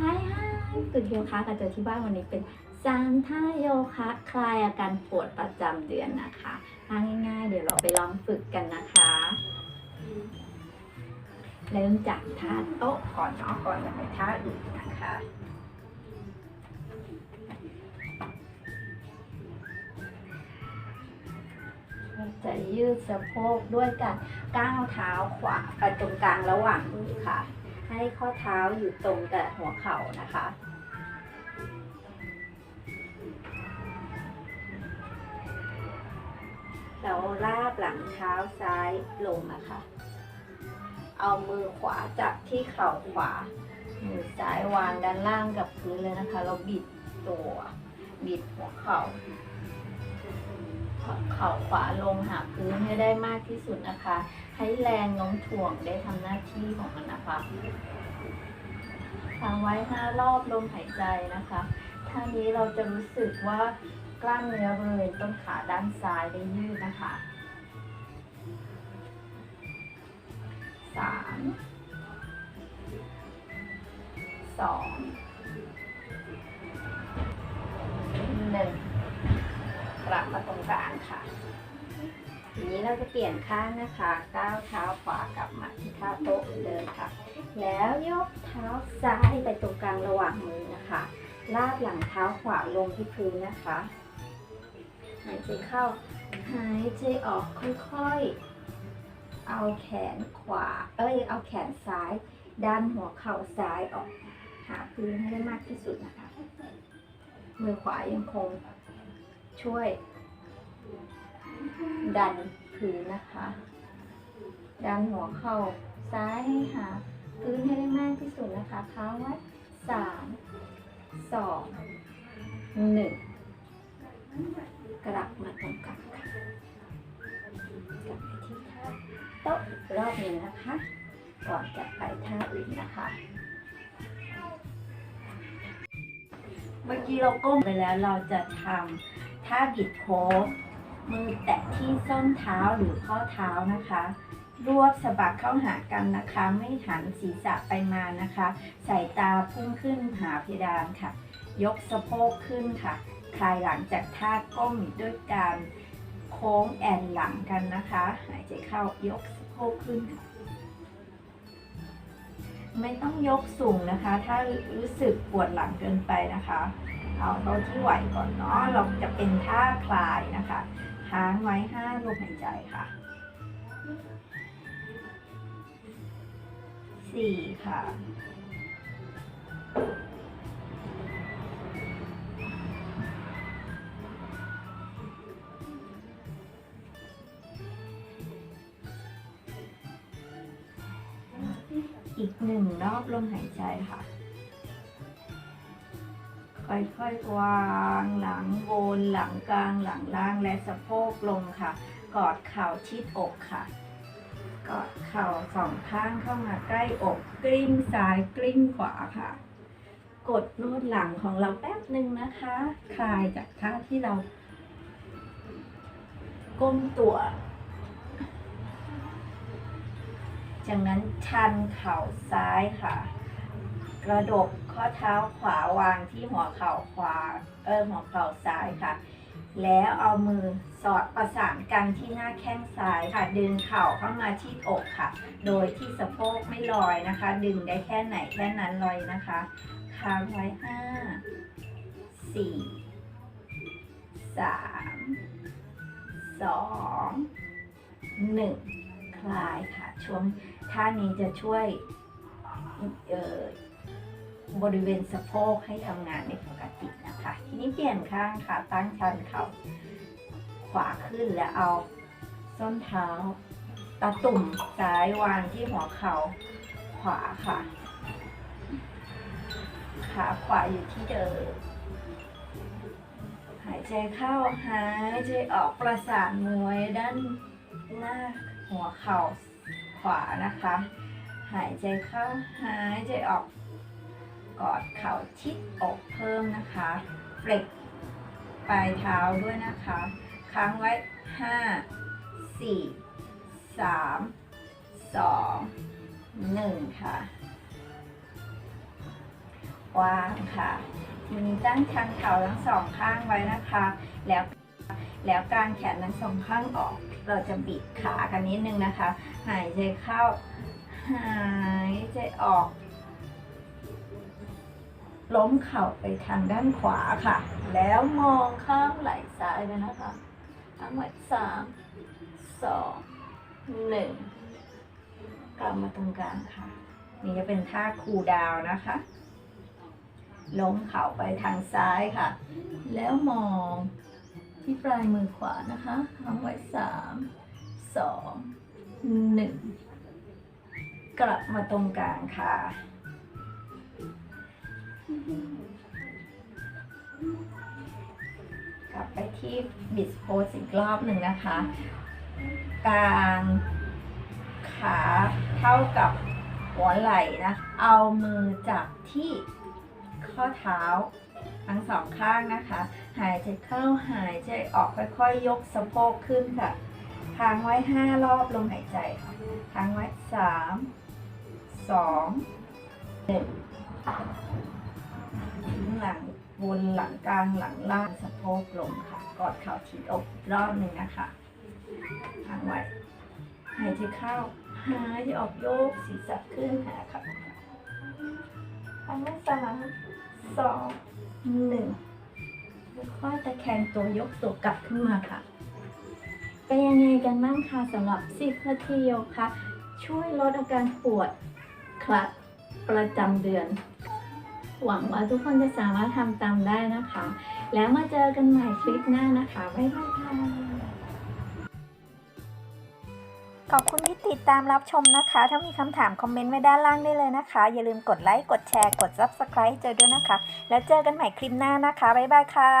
ไฮไฮตื่นโยคะกันเจอที่บ้านวันนี้เป็นสามท่าโยคะคลายอาการปวดประจำเดือนนะคะท่าง่ายๆ เดี๋ยวเราไปลองฝึกกันนะคะ เริ่มจากท่าโต๊ะก่อนเนาะก่อนจะไปท่าอื่นนะคะจะยืดสะโพกด้วยการก้าวเท้าขวาไปตรงกลางระหว่างมือค่ะ ให้ข้อเท้าอยู่ตรงกับหัวเข่านะคะ เราลาบหลังเท้าซ้ายลงนะคะ เอามือขวาจับที่เข่าขวา มือซ้ายวางด้านล่างกับพื้นเลยนะคะ เราบิดตัว บิดหัวเข่า เข่าขวาลงหาพื้นให้ได้มากที่สุดนะคะ ให้แรงโน้มถ่วงได้ทำหน้าที่ของมันนะคะทำไว้ห้ารอบลมหายใจนะคะท่านี้เราจะรู้สึกว่ากล้ามเนื้อบริเวณต้นขาด้านซ้ายได้ยืดนะคะสามสองหนึ่งกลับมาตรงกลาง ค่ะ ทีนี้เราจะเปลี่ยนข้างนะคะก้าวเท้าขวากลับมาที่ท่าโต๊ะเดิมค่ะ แล้วยกเท้าซ้ายไปตรงกลางระหว่างมือนะคะ ลากหลังเท้าขวาลงที่พื้นนะคะหายใจเข้าหายใจออกค่อยๆ เอาแขนขวา เอ้ย เอาแขนซ้ายดันหัวเข่าซ้ายออก หาพื้นให้ได้มากที่สุดนะคะ มือขวายังคงช่วย ดันพื้นนะคะ ดันหัวเข่าซ้ายให้หาพื้นให้ได้มากที่สุดนะคะค้างไว้สามสองหนึ่งกลับมาตรงกลางค่ะกลับไปที่ท่าโต๊ะรอบหนึ่งนะคะ ก่อนจะไปท่าอื่นนะคะ เมื่อกี้เราก้มไปแล้วเราจะทำท่าบิดโค้ง มือแตะที่ส้นเท้าหรือข้อเท้านะคะ รวบสะบักเข้าหากันนะคะ ไม่หันศีรษะไปมานะคะ สายตาพุ่งขึ้นหาเพดานค่ะ ยกสะโพกขึ้นค่ะ คลายหลังจากท่าก้มด้วยการโค้งแอนหลังกันนะคะ หายใจเข้ายกสะโพกขึ้นค่ะไม่ต้องยกสูงนะคะ ถ้ารู้สึกปวดหลังเกินไปนะคะ เอาเท่าที่ไหวก่อนเนาะ เราจะเป็นท่าคลายนะคะ ค้างไว้ห้าลมหายใจค่ะสี่ค่ะอีกหนึ่งรอบลมหายใจค่ะ ค่อยๆวางหลังโวนหลังกลางหลังล่างและสะโพกลงค่ะ กอดเข่าชิดอกค่ะ กอดเข่าสองข้างเข้ามาใกล้อกกลิ้งซ้ายกลิ้งขวาค่ะ กดนวดหลังของเราแป๊บหนึ่งนะคะ คลายจากท่าที่เรา ก้มตัว จากนั้นชันเข่าซ้ายค่ะ กระดกข้อเท้าขวาวางที่หัวเข่าขวา เออหัวเข่าซ้ายค่ะ แล้วเอามือสอดประสานกันที่หน้าแข้งซ้ายค่ะ ดึงเข่าเข้ามาที่อกค่ะ โดยที่สะโพกไม่ลอยนะคะ ดึงได้แค่ไหนแค่นั้นลอยนะคะ ค้างไว้ห้าสี่สามสองหนึ่งคลายค่ะช่วงท่านี้จะช่วย เอ่อ บริเวณสะโพกให้ทำงานในปกตินะคะ ทีนี้เปลี่ยนข้างค่ะ ตั้งชันเข่าขวาขึ้นแล้วเอาส้นเท้าตะตุ่มซ้ายวางที่หัวเข่าขวาค่ะขาขวาอยู่ที่เดิมหายใจเข้าหายใจออกประสานมือไว้ด้านหน้าหัวเข่าขวานะคะ หายใจเข้าหายใจออก กอดเข่าชิดอกเพิ่มนะคะเฟล็กปลายเท้าด้วยนะคะ ค้างไว้ห้าสี่สามสองหนึ่งค่ะวางค่ะมือตั้งชันเข่าทั้งสองข้างไว้นะคะ แล้วแล้วกางแขนทั้งสองข้างออก เราจะบิดขากันนิดนึงนะคะ หายใจเข้า หายใจออก ล้มเข่าไปทางด้านขวาค่ะ แล้วมองข้างไหล่ซ้ายไปนะคะทั้งหมดสามสองหนึ่งกลับมาตรงกลางค่ะ นี่จะเป็นท่าคูดาวน์นะคะล้มเข่าไปทางซ้ายค่ะ แล้วมองที่ปลายมือขวานะคะทั้งไว้สามสองหนึ่งกลับมาตรงกลางค่ะ กลับไปที่บิดโพสอีกรอบหนึ่งนะคะกางขาเท่ากับหัวไหล่นะ เอามือจับที่ข้อเท้าทั้งสองข้างนะคะ หายใจเข้าหายใจออกค่อยๆ ยกสะโพกขึ้นค่ะค้างไว้ห้ารอบลมหายใจค่ะค้างไว้สามสองหนึ่ง ทิ้งหลังบนหลังกลางหลังล่างสะโพกลงค่ะ กอดเข่าทีอกอีกรอบหนึ่งนะคะค้างไว้หายใจเข้าหายใจออกโยกศีรษะขึ้นหาค่ะค้างไว้สามสองหนึ่งค่อยๆตะแคงตัวยกตัวกลับขึ้นมาค่ะ เป็นยังไงกันบ้างคะสำหรับ10นาทีโยคะช่วยลดอาการปวดคลัดประจำเดือน หวังว่าทุกคนจะสามารถทำตามได้นะคะ แล้วมาเจอกันใหม่คลิปหน้านะคะ บ๊ายบายค่ะขอบคุณที่ติดตามรับชมนะคะ ถ้ามีคำถามคอมเมนต์ไว้ด้านล่างได้เลยนะคะ อย่าลืมกดไลค์ กดแชร์ กด Subscribe เจอด้วยนะคะ แล้วเจอกันใหม่คลิปหน้านะคะ บ๊ายบายค่ะ